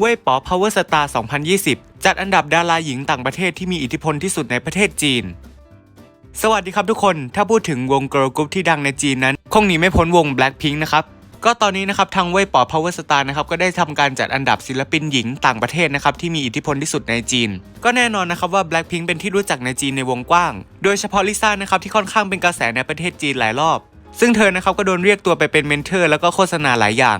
เว่ยป๋อ Power Star 2020 จัดอันดับดาราหญิงต่างประเทศที่มีอิทธิพลที่สุดในประเทศจีน สวัสดีครับทุกคน ถ้าพูดถึงวง girl group ที่ดังในจีนนั้น คงหนีไม่พ้นวง Blackpink นะครับ ก็ตอนนี้นะครับทางเว่ยป๋อ Power Star นะครับก็ได้ทำการจัดอันดับศิลปินหญิงต่างประเทศนะครับที่มีอิทธิพลที่สุดในจีน ก็แน่นอนนะครับว่า Blackpink เป็นที่รู้จักในจีนในวงกว้าง โดยเฉพาะลิซ่านะครับที่ค่อนข้างเป็นกระแสในประเทศจีนหลายรอบ ซึ่งเธอนะครับก็โดนเรียกตัวไปเป็นเมนเทอร์แล้วก็โฆษณาหลายอย่าง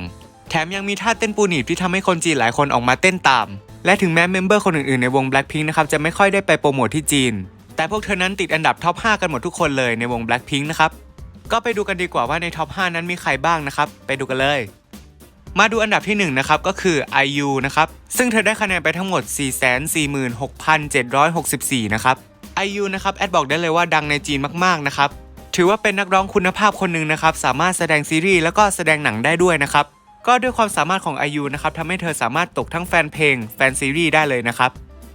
แถมยังมีท่าเต้นปูหนีบที่ทำให้คนจีนหลายคนออกมาเต้นตาม และถึงแม้เมมเบอร์คนอื่นๆในวง Blackpink นะครับจะไม่ค่อยได้ไปโปรโมทที่จีน แต่พวกเธอนั้นติดอันดับท็อป 5 กันหมดทุกคนเลยในวง Blackpink นะครับก็ไปดูกันดีกว่าว่าในท็อป 5 นั้นมีใครบ้างนะครับไปดูกันเลย มาดูอันดับที่1นะครับก็คือ IU นะครับซึ่งเธอได้คะแนนไปทั้งหมด 446,764 นะครับ IU นะครับแอดบอกได้เลยว่าดังในจีนมากๆนะครับถือว่าเป็นนักร้องคุณภาพคนหนึ่งนะครับสามารถแสดงซีรีส์แล้วก็แสดงหนังได้ด้วยนะครับ ก็ด้วยความสามารถของ IU นะครับทำให้เธอสามารถตกทั้งแฟนเพลง แฟนซีรีส์ได้เลยนะครับ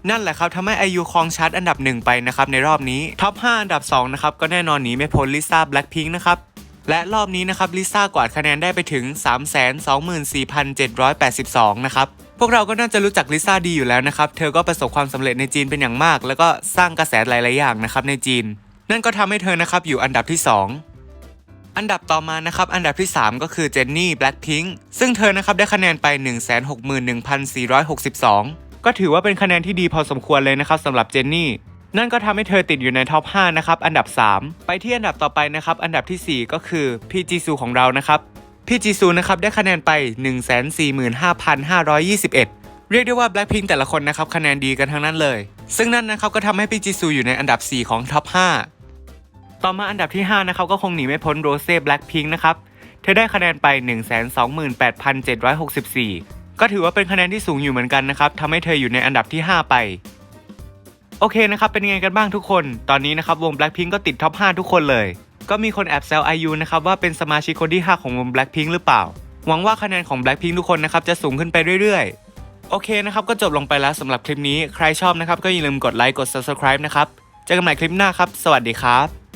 นั่นแหละครับทำให้ IU ครองชาร์ตอันดับหนึ่งไปนะครับในรอบนี้ท็อป5อันดับ2นะครับก็แน่นอนหนีไม่พ้นลิซ่า Blackpink นะครับและรอบนี้นะครับลิซ่ากวาดคะแนนได้ไปถึง 324,782 นะครับพวกเราก็น่าจะรู้จักลิซ่าดีอยู่แล้วนะครับ เธอก็ประสบความสำเร็จในจีนเป็นอย่างมาก แล้วก็สร้างกระแสหลาย ๆ อย่างนะครับในจีน นั่นก็ทำให้เธอนะครับอยู่อันดับที่ 2 อันดับต่อมานะครับอันดับที่ 3 ก็คือเจนนี่ Blackpink ซึ่งเธอนะครับได้คะแนนไป 161,462 ก็ถือว่าเป็นคะแนนที่ดีพอสมควรเลยนะครับสำหรับเจนนี่นั่นก็ทำให้เธอติดอยู่ในท็อป 5 นะครับ อันดับ 3 ไปที่อันดับต่อไปนะครับ อันดับทีสี่ 4 ก็คือพี่จีซูของเรานะครับ พี่จีซูนะครับ ได้คะแนนไป 145,521 เรียกได้ว่า Blackpink แต่ละคนนะครับ คะแนนดีกันทั้งนั้นเลย ซึ่งนั่นนะครับ ก็ทำให้พี่จีซูอยู่ในอันดับ 4 ของท็อป 5 ต่อมาอันดับที่ 5 นะครับก็คงหนีไม่พ้นโรเซ่ Blackpink นะครับ เธอได้คะแนนไป 128,764 ก็ถือว่าเป็นคะแนนที่สูงอยู่เหมือนกันนะครับทำให้เธออยู่ในอันดับที่ 5 ไป โอเคนะครับ เป็นยังไงกันบ้างทุกคน ตอนนี้นะครับวง Blackpink ก็ติดท็อป 5 ทุกคนเลย ก็มีคนแอบแซว IU นะครับว่าเป็นสมาชิกคนที่ 5 ของวง Blackpink หรือเปล่า หวังว่าคะแนนของ Blackpink ทุกคนนะครับจะสูงขึ้นไปเรื่อยๆ โอเคนะครับก็จบลงไปแล้วสำหรับคลิปนี้ ใครชอบนะครับก็อย่าลืมกดไลค์กด subscribe นะครับ เจอกันใหม่คลิปหน้าครับ สวัสดีครับ